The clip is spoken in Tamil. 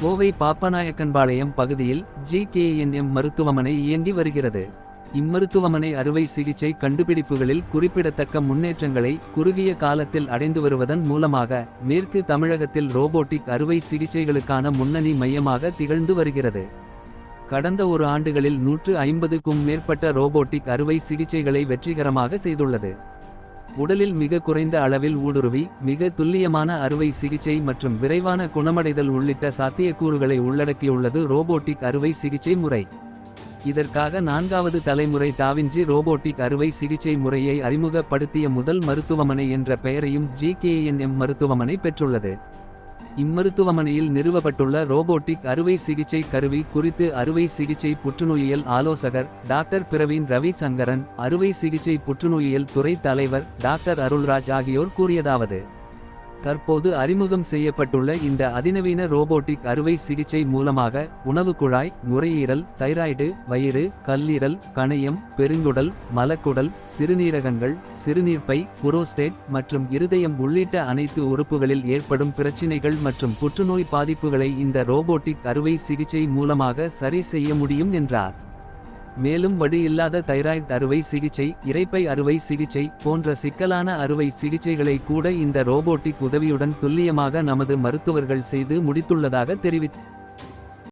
கோவை பாப்பநாயக்கன்பாளையம் பகுதியில் ஜிகேஎன்எம் மருத்துவமனை இயங்கி வருகிறது. இம்மருத்துவமனை அறுவை சிகிச்சை கண்டுபிடிப்புகளில் குறிப்பிடத்தக்க முன்னேற்றங்களை குறுகிய காலத்தில் அடைந்து வருவதன் மூலமாக மேற்கு தமிழகத்தில் ரோபோட்டிக் அறுவை சிகிச்சைகளுக்கான முன்னணி மையமாக திகழ்ந்து வருகிறது. கடந்த ஒரு ஆண்டுகளில் நூற்று ஐம்பதுக்கும் மேற்பட்ட ரோபோட்டிக் அறுவை சிகிச்சைகளை வெற்றிகரமாக செய்துள்ளது. உடலில் மிக குறைந்த அளவில் ஊடுருவி மிக துல்லியமான அறுவை சிகிச்சை மற்றும் விரைவான குணமடைதல் உள்ளிட்ட சாத்தியக்கூறுகளை உள்ளடக்கியுள்ளது ரோபோட்டிக் அறுவை சிகிச்சை முறை. இதற்காக நான்காவது தலைமுறை டாவின்ஜி ரோபோட்டிக் அறுவை சிகிச்சை முறையை அறிமுகப்படுத்திய முதல் மருத்துவமனை என்ற பெயரையும் ஜிகேஎன்எம் மருத்துவமனை பெற்றுள்ளது. இம்மருத்துவமனையில் நிறுவப்பட்டுள்ள ரோபோட்டிக் அறுவை சிகிச்சை கருவி குறித்து அறுவை சிகிச்சை புற்றுநோயியல் ஆலோசகர் டாக்டர் பிரவீன் ரவி சங்கரன் அறுவை சிகிச்சை புற்றுநோயியல் துறை தலைவர் டாக்டர் அருள்ராஜ் ஆகியோர் கூறியதாவது. தற்போது அறிமுகம் செய்யப்பட்டுள்ள இந்த அதிநவீன ரோபோட்டிக் அறுவை சிகிச்சை மூலமாக உணவு குழாய் நுரையீரல் தைராய்டு வயிறு கல்லீரல் கணையம் பெருங்குடல் மலக்குடல் சிறுநீரகங்கள் சிறுநீர்ப்பை புரோஸ்டேட் மற்றும் இருதயம் உள்ளிட்ட அனைத்து உறுப்புகளில் ஏற்படும் பிரச்சினைகள் மற்றும் புற்றுநோய் பாதிப்புகளை இந்த ரோபோட்டிக் அறுவை சிகிச்சை மூலமாக சரி செய்ய முடியும் என்றார். மேலும் வடு இல்லாத தைராய்டு அறுவை சிகிச்சை இறைப்பை அறுவை சிகிச்சை போன்ற சிக்கலான அறுவை சிகிச்சைகளை கூட இந்த ரோபோட்டிக் உதவியுடன் துல்லியமாக நமது மருத்துவர்கள் செய்து முடித்துள்ளதாக தெரிவித்தார்